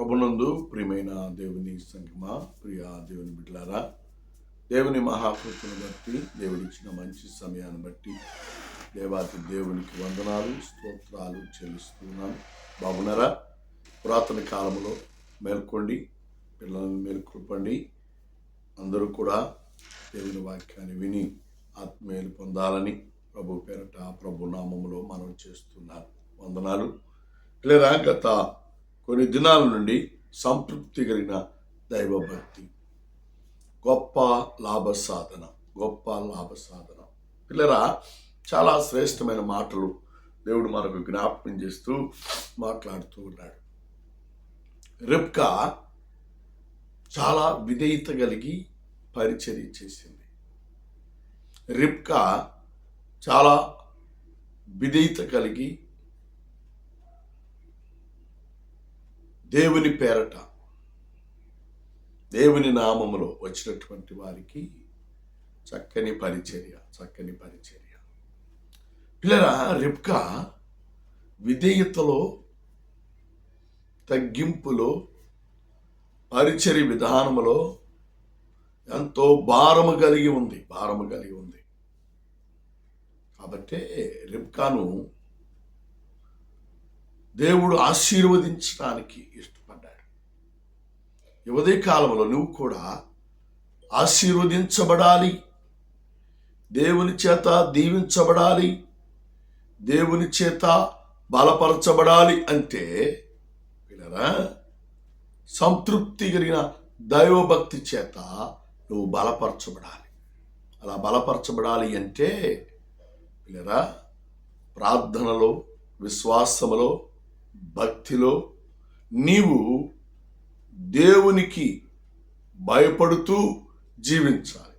ప్రభునందు ప్రియమైన దేవుని సంగమా ప్రియ దేవుని బిడ్డలారా దేవుని మహాకృతిని బట్టి దేవుడిచ్చిన మంచి సమయాన్ని బట్టి దేవాతి దేవునికి వందనాలు స్తోత్రాలు చెల్లిస్తున్నాను బాబునరా పురాతన కాలంలో మేల్కొండి పిల్లలను మేల్కొల్పండి. అందరూ కూడా దేవుని వాక్యాన్ని విని ఆత్మీయులు పొందాలని ప్రభు పేరట ప్రభు నామములో మనం చేస్తున్నాను వందనాలు. లేదా గత కొన్ని దినాల నుండి సంతృప్తి కలిగిన దైవభక్తి. గొప్ప లాభ సాధన గొప్ప లాభ సాధన పిల్లరా చాలా శ్రేష్టమైన మాటలు దేవుడు మనకు జ్ఞాపకం చేస్తూ మాట్లాడుతూ ఉన్నాడు. రిప్కా చాలా విధేయత కలిగి పరిచర్య చేసింది. రిప్కా చాలా విధేయత కలిగి దేవుని పేరట దేవుని నామములో వచ్చినటువంటి వారికి చక్కని పరిచర్య చక్కని పరిచర్య. పిల్లరా రిప్కా విధేయతలో తగ్గింపులో పరిచర్య విధానములో ఎంతో భారము కలిగి ఉంది భారము కలిగి ఉంది. కాబట్టే రిబ్కాను దేవుడు ఆశీర్వదించడానికి ఇష్టపడ్డాడు. ఈ కాలంలో నువ్వు కూడా ఆశీర్వదించబడాలి. దేవుని చేత దీవించబడాలి. దేవుని చేత బలపరచబడాలి అంటే వినరా సంతృప్తి కలిగిన దైవభక్తి చేత నువ్వు బలపరచబడాలి. అలా బలపరచబడాలి అంటే వినరా ప్రార్థనలో విశ్వాసములో భక్తిలో నీవు దేవునికి భయపడుతూ జీవించాలి.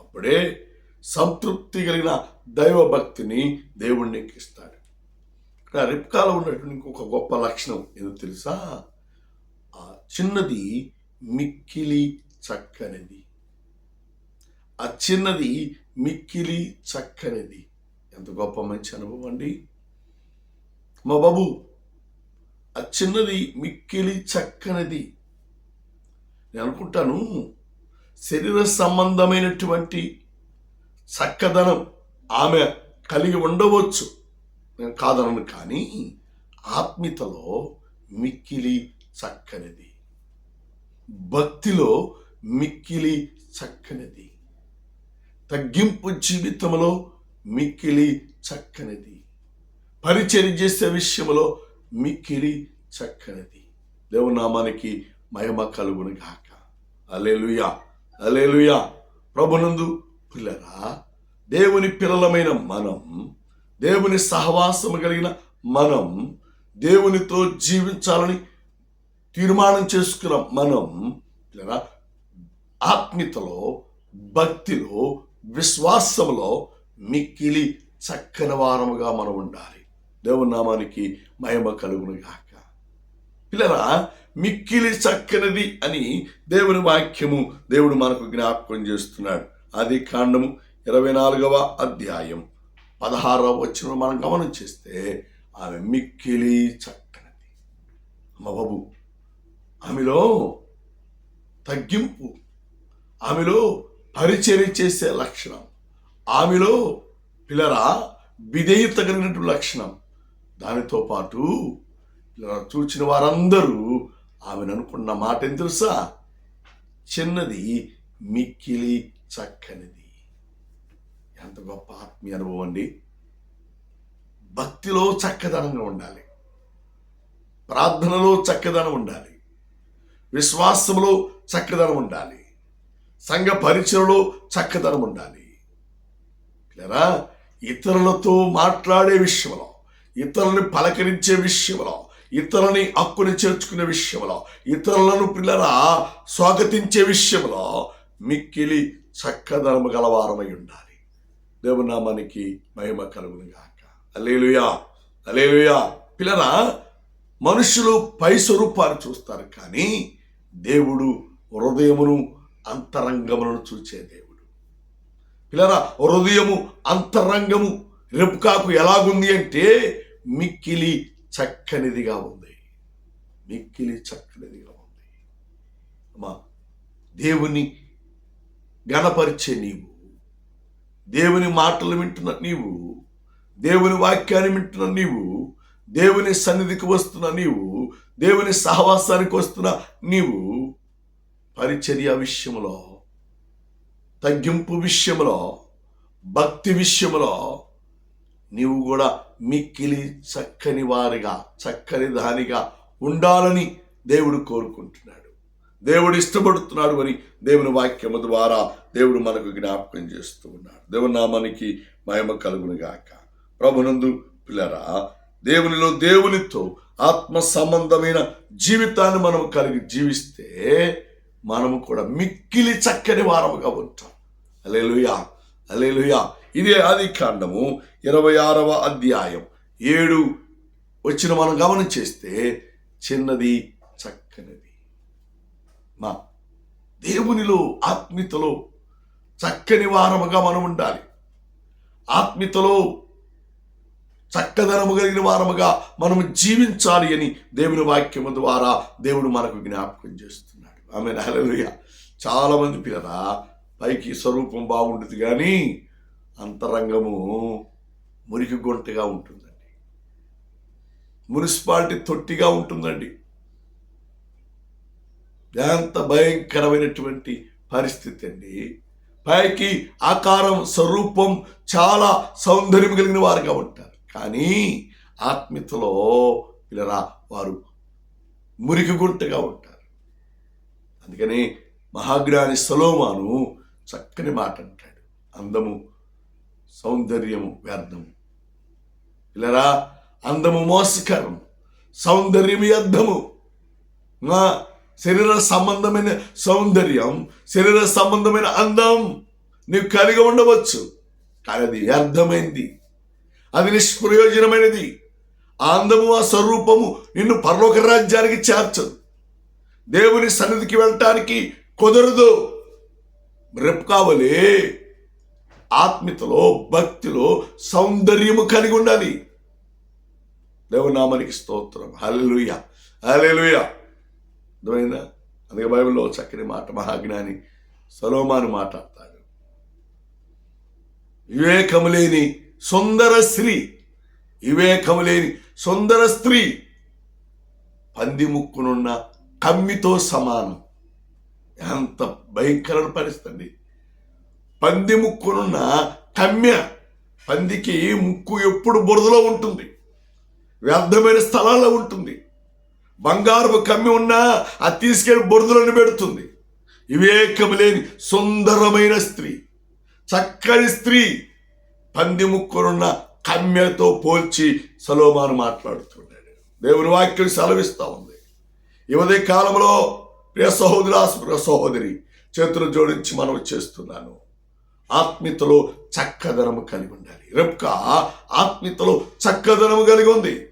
అప్పుడే సంతృప్తి కలిగిన దైవభక్తిని దేవుణ్ణి ఎక్కిస్తాడు ఇక్కడ రిప్కాలో ఉన్నటువంటి ఇంకొక గొప్ప లక్షణం ఏదో తెలుసా? ఆ చిన్నది మిక్కిలి చక్కనిది. ఆ చిన్నది మిక్కిలి చక్కనిది. ఎంత గొప్ప మంచి అనుభవం అండి. మా బాబు ఆ చిన్నది మిక్కిలి చక్కనిది. నేను అనుకుంటాను శరీర సంబంధమైనటువంటి చక్కదనం ఆమె కలిగి ఉండవచ్చు. నేను కాదనను కానీ ఆత్మీయతలో మిక్కిలి చక్కనిది. భక్తిలో మిక్కిలి చక్కనిది. తగ్గింపు జీవితంలో మిక్కిలి చక్కనిది. పరిచయం చేసే విషయంలో మిక్కిలి చక్కనిది. దేవునామానికి మహిమ కలుగును గాక. అలేలుయా అలేలుయా ప్రభునందు పిల్లరా దేవుని పిల్లలమైన మనం దేవుని సహవాసము కలిగిన మనం దేవునితో జీవించాలని తీర్మానం చేసుకున్న మనం పిల్లరా ఆత్మీయతలో భక్తిలో విశ్వాసంలో మిక్కిలి చక్కని వారముగా మనం ఉండాలి. దేవుని నామానికి మహిమ కలుగును గాక. పిల్లరా మిక్కిలి చక్కనిది అని దేవుని వాక్యము దేవుడు మనకు జ్ఞాపకం చేస్తున్నాడు. అది కాండము ఇరవై నాలుగవ అధ్యాయం. పదహారవ వచ్చిన మనం గమనం చేస్తే ఆమె మిక్కిలి చక్కనిది. అమ్మ బాబు ఆమెలో తగ్గింపు ఆమెలో పరిచర్య చేసే లక్షణం ఆమెలో పిల్లరా విధేయత కలిగినటువంటి లక్షణం దానితో పాటు చూచిన వారందరూ ఆమెను అనుకున్న మాట ఏం తెలుసా? చిన్నది మిక్కిలి చక్కనిది. ఎంత గొప్ప ఆత్మీయ అనుభవం అండి. భక్తిలో చక్కదనంగా ఉండాలి. ప్రార్థనలో చక్కదనం ఉండాలి. విశ్వాసంలో చక్కదనం ఉండాలి. సంఘ పరిచయలో చక్కదనం ఉండాలి. ఇతరులతో మాట్లాడే విషయంలో ఇతరులని పలకరించే విషయంలో ఇతరులని హక్కుని చేర్చుకునే విషయంలో ఇతరులను పిల్లరా స్వాగతించే విషయంలో మిక్కిలి చక్కదనము గలవారమై ఉండాలి. దేవునామానికి మహిమ కలుగును గాక. అలేలుయా అలేలుయా పిల్లరా మనుషులు పై స్వరూపాన్ని చూస్తారు కానీ దేవుడు హృదయమును అంతరంగములను చూచే దేవుడు. పిల్లరా హృదయము అంతరంగము రిబ్కాకు ఎలాగుంది అంటే మిక్కిలి చక్కనిదిగా ఉంది. మిక్కిలి చక్కనిదిగా ఉంది. అమ్మా దేవుని గణపరిచే నీవు దేవుని మాటలు వింటున్న నీవు దేవుని వాక్యాన్ని వింటున్న నీవు దేవుని సన్నిధికి వస్తున్న నీవు దేవుని సహవాసానికి వస్తున్న నీవు పరిచర్య విషయంలో తగ్గింపు విషయంలో భక్తి విషయంలో నీవు కూడా మిక్కిలి చక్కని వారిగా చక్కని దానిగా ఉండాలని దేవుడు కోరుకుంటున్నాడు. దేవుడు ఇష్టపడుతున్నాడు అని దేవుని వాక్యము ద్వారా దేవుడు మనకు జ్ఞాపకం చేస్తూ ఉన్నాడు. దేవుని నామానికి మహిమ కలుగును గాక. ప్రభునందు పిల్లరా దేవునిలో దేవునితో ఆత్మ సంబంధమైన జీవితాన్ని మనం కలిగి జీవిస్తే మనము కూడా మిక్కిలి చక్కని వారముగా ఉంటాం. అలేలుయా అలేలుయా ఇదే ఆది కాండము ఇరవై ఆరవ అధ్యాయం. ఏడు వచ్చిన మనం గమనించేస్తే చిన్నది చక్కనిది. మా దేవునిలో ఆత్మీయతలో చక్కని వారముగా మనం ఉండాలి. ఆత్మీయతలో చక్కదనము కలిగిన వారముగా మనం జీవించాలి అని దేవుని వాక్యము ద్వారా దేవుడు మనకు జ్ఞాపకం చేస్తున్నాడు. ఆమె హల్లెలూయా. చాలామంది పిల్లరా పైకి స్వరూపం బాగుంటుంది కానీ అంతరంగము మురికి గుంటగా ఉంటుందండి. మున్సిపాలిటీ తొట్టిగా ఉంటుందండి. ఎంత భయంకరమైనటువంటి పరిస్థితి అండి. పైకి ఆకారం స్వరూపం చాలా సౌందర్యం కలిగిన వారుగా ఉంటారు. కానీ ఆత్మీయతలో పిల్లరా వారు మురికి గుంటగా ఉంటారు. అందుకని మహాగ్రాని సలోమాను చక్కని మాట అంటాడు. అందము సౌందర్యము వ్యర్థము. ఇలా అందము మోసకరం సౌందర్యము వ్యర్థము. నా శరీర సంబంధమైన సౌందర్యం శరీర సంబంధమైన అందం నీవు కలిగి ఉండవచ్చు. కానీ అది వ్యర్థమైంది. అది నిష్ప్రయోజనమైనది. ఆ అందము ఆ స్వరూపము నిన్ను పరలోక రాజ్యానికి చేర్చదు. దేవుని సన్నిధికి వెళ్ళటానికి కుదరదు. రేపు కావలే. ఆత్మీయతలో భక్తిలో సౌందర్యము కలిగి ఉండాలి. దేవనామానికి స్తోత్రం. హలెలుయ హలెలుయ అర్థమైందా? అందుకే బైబిల్లో చక్కని మాట మహాజ్ఞాని సలోమాను మాట్లాడతాడు. వివేకము లేని సుందర స్త్రీ వివేకము లేని సుందర స్త్రీ పంది ముక్కునున్న కమ్మితో సమానం. ఎంత భయంకర పరిస్థితి పంది ముక్కునున్న కమ్య పందికి ముక్కు ఎప్పుడు బురదలో ఉంటుంది. వ్యర్థమైన స్థలాల్లో ఉంటుంది. బంగారపు కమ్మి ఉన్నా అది తీసుకెళ్ళి బురదలను పెడుతుంది. వివేకం లేని సుందరమైన స్త్రీ చక్కని స్త్రీ పంది ముక్కునున్న కమ్యతో పోల్చి సలోమాను మాట్లాడుతున్నాడు. దేవుని వాక్యం సెలవిస్తూ ఉంది. ఈ కాలంలో ప్రియ సహోదరా సహోదరి చేతులు జోడించి మనం చేస్తున్నాను. ఆత్మీయతలో చక్కదనము కలిగి ఉండాలి. రెప్క ఆత్మీయతలో చక్కదనము కలిగి ఉంది.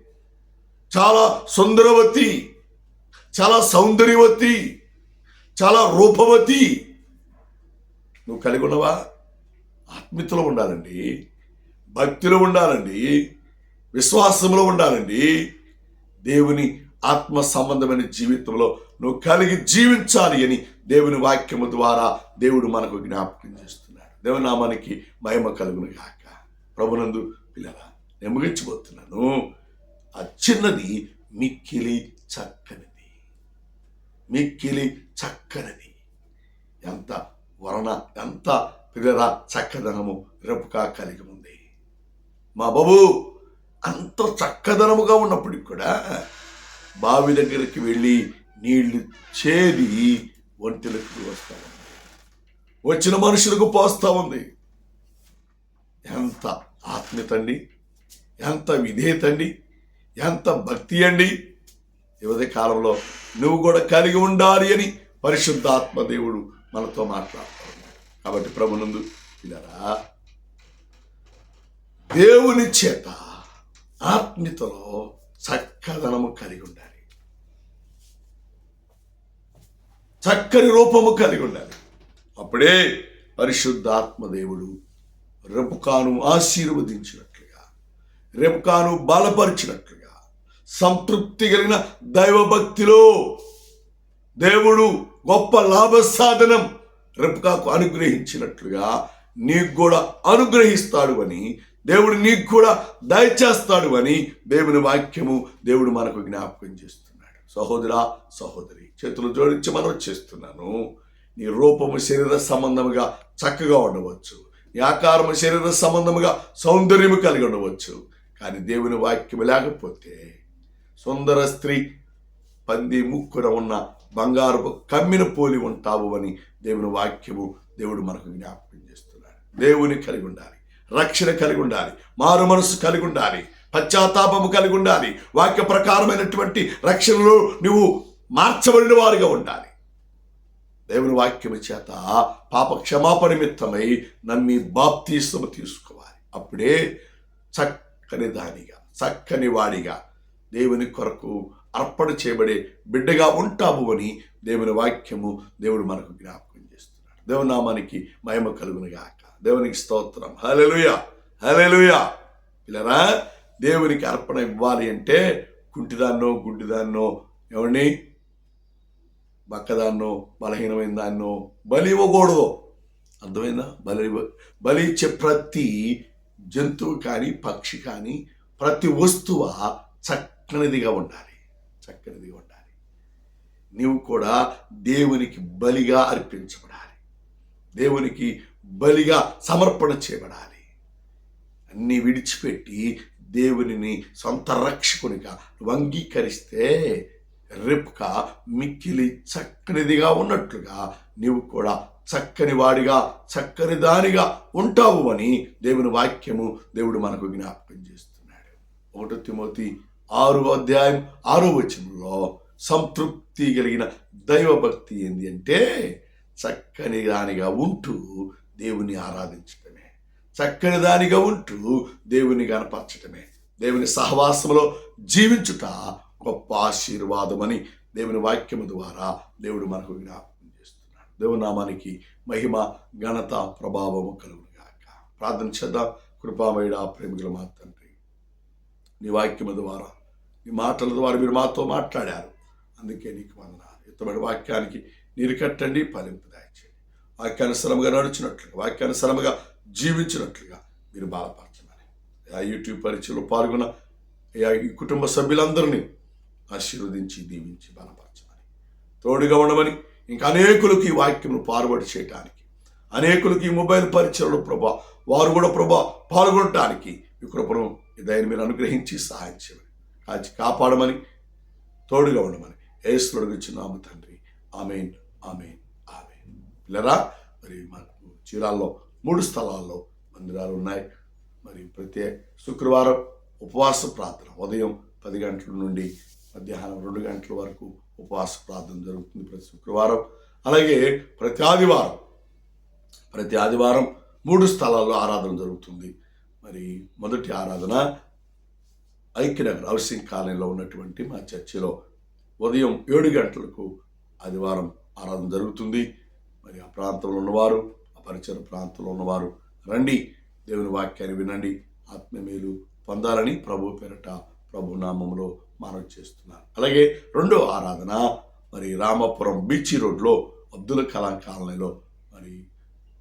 చాలా సుందరవతి చాలా సౌందర్యవతి చాలా రూపవతి నువ్వు కలిగి ఉన్నవా? ఆత్మీయతలో ఉండాలండి. భక్తిలో ఉండాలండి. విశ్వాసంలో ఉండాలండి. దేవుని ఆత్మ సంబంధమైన జీవితంలో నువ్వు కలిగి జీవించాలి అని దేవుని వాక్యము ద్వారా దేవుడు మనకు జ్ఞాపకం చేస్తుంది దేవనామానికి మహిమ కలుగును గాక. ప్రభునందు పిల్లల నేను ఆ చిన్నది మిక్కిలి చక్కనిది. మిక్కిలి చక్కనిది. ఎంత వరణ ఎంత పిల్లల చక్కదనము రెప్పుగా కలిగి ఉంది. మా బాబు అంత చక్కదనముగా ఉన్నప్పటికి కూడా బావి దగ్గరికి వెళ్ళి నీళ్ళు చేది ఒంటిలకు వస్తాను వచ్చిన మనుషులకు పోస్తా ఉంది. ఎంత ఆత్మీయత అండి ఎంత విధేయత అండి ఎంత భక్తి అండి. యువత కాలంలో నువ్వు కూడా కలిగి ఉండాలి అని పరిశుద్ధ ఆత్మదేవుడు మనతో మాట్లాడుతూ కాబట్టి ప్రభునందు ఇలారా దేవుని చేత ఆత్మీయతలో చక్కదనము కలిగి ఉండాలి. చక్కని రూపము కలిగి ఉండాలి. అప్పుడే పరిశుద్ధాత్మదేవుడు రెపుకాను ఆశీర్వదించినట్లుగా రెపుకాను బలపరిచినట్లుగా సంతృప్తి కలిగిన దైవభక్తిలో దేవుడు గొప్ప లాభ సాధనం రెపుకాకు అనుగ్రహించినట్లుగా నీకు కూడా అనుగ్రహిస్తాడు అని దేవుడు నీకు కూడా దయచేస్తాడు అని దేవుని వాక్యము దేవుడు మనకు జ్ఞాపకం చేస్తున్నాడు. సహోదరా సహోదరి చేతులు జోడించి మనం చేస్తున్నాను. నీ రూపము శరీర సంబంధముగా చక్కగా ఉండవచ్చు. నీ ఆకారము శరీర సంబంధముగా సౌందర్యము కలిగి ఉండవచ్చు. కానీ దేవుని వాక్యము లేకపోతే సుందర స్త్రీ పంది ముక్కున ఉన్న బంగారపు కమ్మిన పోలి ఉంటావు అని దేవుని వాక్యము దేవుడు మనకు జ్ఞాపకం చేస్తున్నాడు. దేవుని కలిగి ఉండాలి. రక్షణ కలిగి ఉండాలి. మారు మనసు కలిగి ఉండాలి. పశ్చాత్తాపము కలిగి ఉండాలి. వాక్య ప్రకారమైనటువంటి రక్షణలో నువ్వు మార్చబడిన వారుగా ఉండాలి. దేవుని వాక్యము చేత పాప క్షమాపణ నిమిత్తమై నమ్మి బాప్తీసము తీసుకోవాలి. అప్పుడే చక్కని దానిగా చక్కని వాడిగా దేవుని కొరకు అర్పణ చేయబడే బిడ్డగా ఉంటాము అని దేవుని వాక్యము దేవుడు మనకు జ్ఞాపకం చేస్తున్నాడు. దేవుని నామానికి మహిమ కలుగునుగాక. దేవునికి స్తోత్రం. హలెలుయ హలెలుయ పిల్లరా దేవునికి అర్పణ ఇవ్వాలి అంటే కుంటిదాన్నో గుడ్డిదాన్నో ఎవరిని? బక్కదాన్నో బలహీనమైన దాన్నో బలి ఇవ్వకూడదు. అర్థమైందా? బలి బలి ఇచ్చే ప్రతి జంతువు కానీ పక్షి కానీ ప్రతి వస్తువు చక్కనిదిగా ఉండాలి. చక్కనిదిగా ఉండాలి. నీవు కూడా దేవునికి బలిగా అర్పించబడాలి. దేవునికి బలిగా సమర్పణ చేయబడాలి. అన్నీ విడిచిపెట్టి దేవునిని సొంత రక్షకునిగా నువ్వు అంగీకరిస్తే రెప్క మిక్కిలి చక్కనిదిగా ఉన్నట్లుగా నీవు కూడా చక్కని వాడిగా చక్కని దానిగా ఉంటావు అని దేవుని వాక్యము దేవుడు మనకు జ్ఞాపకం చేస్తున్నాడు. ఒకటో తిమోతి ఆరు అధ్యాయం ఆరో వచనంలో సంతృప్తి కలిగిన దైవభక్తి ఏంది అంటే చక్కని దానిగా ఉంటూ దేవుని ఆరాధించటమే. చక్కని దానిగా ఉంటూ దేవుని కనపరచటమే దేవుని సహవాసంలో జీవించుట గొప్ప ఆశీర్వాదమని దేవుని వాక్యము ద్వారా దేవుడు మనకు జ్ఞాపకం చేస్తున్నాడు. దేవునామానికి మహిమ ఘనత ప్రభావము కలుగునుగాక. ప్రార్థన చేద్దాం. కృపామయుడ ప్రేమికుల మా తండ్రి నీ వాక్యము ద్వారా నీ మాటల ద్వారా మీరు మాతో మాట్లాడారు. అందుకే నీకు వందనాలు. ఎత్తబడి వాక్యానికి నీరు కట్టండి ఫలింపు దాయిచేయండి వాక్యానుసరముగా నడుచున్నట్లుగా వాక్యానుసరముగా జీవించినట్లుగా మీరు బాధపరచమని ఆ యూట్యూబ్ పరీక్షలో పాల్గొన్న ఈ కుటుంబ సభ్యులందరినీ ఆశీర్వదించి దీవించి బలపరచమని. తోడుగా ఉండమని ఇంకా అనేకులకు ఈ వాక్యమును పాల్పడి చేయటానికి అనేకులకు ఈ మొబైల్ పరిచయలు ప్రభా వారు కూడా ప్రభా పాల్గొనటానికి ఈ కృపను దయని మీరు అనుగ్రహించి సహాయం చేయమని. కాచి కాపాడమని తోడుగా ఉండమని. ఏసుడు ఇచ్చినాము తండ్రి. Amen amen amen. పిల్లరా మరి మనకు చీరాల్లో మూడు స్థలాల్లో మందిరాలు ఉన్నాయి. మరి ప్రతి శుక్రవారం ఉపవాస ప్రార్థన ఉదయం పది గంటల నుండి మధ్యాహ్నం రెండు గంటల వరకు ఉపవాస ప్రార్థన జరుగుతుంది ప్రతి శుక్రవారం. అలాగే ప్రతి ఆదివారం ప్రతి ఆదివారం మూడు స్థలాల్లో ఆరాధన జరుగుతుంది. మరి మొదటి ఆరాధన ఐక్యనగర్ హౌసింగ్ కాలనీలో ఉన్నటువంటి మా చర్చిలో ఉదయం ఏడు గంటలకు ఆదివారం ఆరాధన జరుగుతుంది. మరి ఆ ప్రాంతంలో ఉన్నవారు ఆ పరిసర ప్రాంతంలో ఉన్నవారు రండి దేవుని వాక్యాన్ని వినండి ఆత్మీయమేలు పొందాలని ప్రభు పేరట ప్రభు నామంలో మనవి చేస్తున్నాను అలాగే రెండో ఆరాధన మరి రామాపురం బీచ్ రోడ్లో అబ్దుల్ కలాం కాలనీలో మరి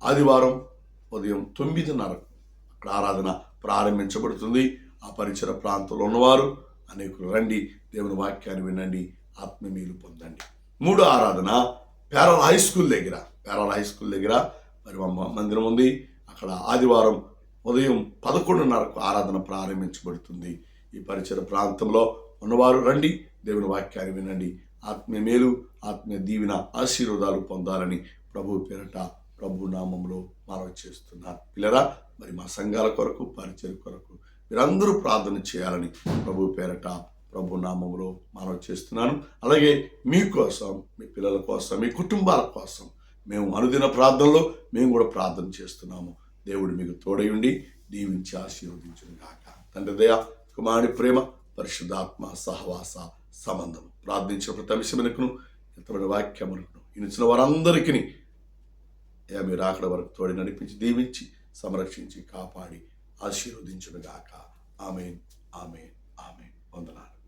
ఆదివారం ఉదయం తొమ్మిదిన్నరకు అక్కడ ఆరాధన ప్రారంభించబడుతుంది. ఆ పరిసర ప్రాంతంలో ఉన్నవారు అనేకులు రండి దేవుని వాక్యాన్ని వినండి ఆత్మీయులు పొందండి. మూడో ఆరాధన పేరల హై స్కూల్ దగ్గర పేరల హై స్కూల్ దగ్గర మరి మందిరం ఉంది. అక్కడ ఆదివారం ఉదయం పదకొండున్నరకు ఆరాధన ప్రారంభించబడుతుంది. ఈ పరిసర ప్రాంతంలో ఉన్నవారు రండి దేవుని వాక్యాన్ని వినండి. ఆత్మీయ మేలు ఆత్మీయ దీవెన ఆశీర్వాదాలు పొందాలని ప్రభు పేరట ప్రభు నామంలో మనవి చేస్తున్నారు పిల్లరా మరి మా సంఘాల కొరకు పరిచయ కొరకు మీరందరూ ప్రార్థన చేయాలని ప్రభు పేరట ప్రభు నామంలో మనవి చేస్తున్నాను. అలాగే మీకోసం మీ పిల్లల కోసం మీ కుటుంబాల కోసం మేము అనుదిన ప్రార్థనలో మేము కూడా ప్రార్థన చేస్తున్నాము. దేవుడు మీకు తోడయుండి దీవించి ఆశీర్వదించును గాక తండ్రి దయ కుమారుడి ప్రేమ పరిశుద్ధాత్మ సహవాస సంబంధం. ప్రార్థించిన ప్రతి అంశమునకును ఎంతమైన వాక్యమునకును ఇచ్చిన వారందరికీ అయ్యా మీరు వరకు తోడి నడిపించి దీవించి సంరక్షించి కాపాడి ఆశీర్వదించును ఆమె ఆమెన్ ఆమెన్ ఆమెన్. వందనాలు.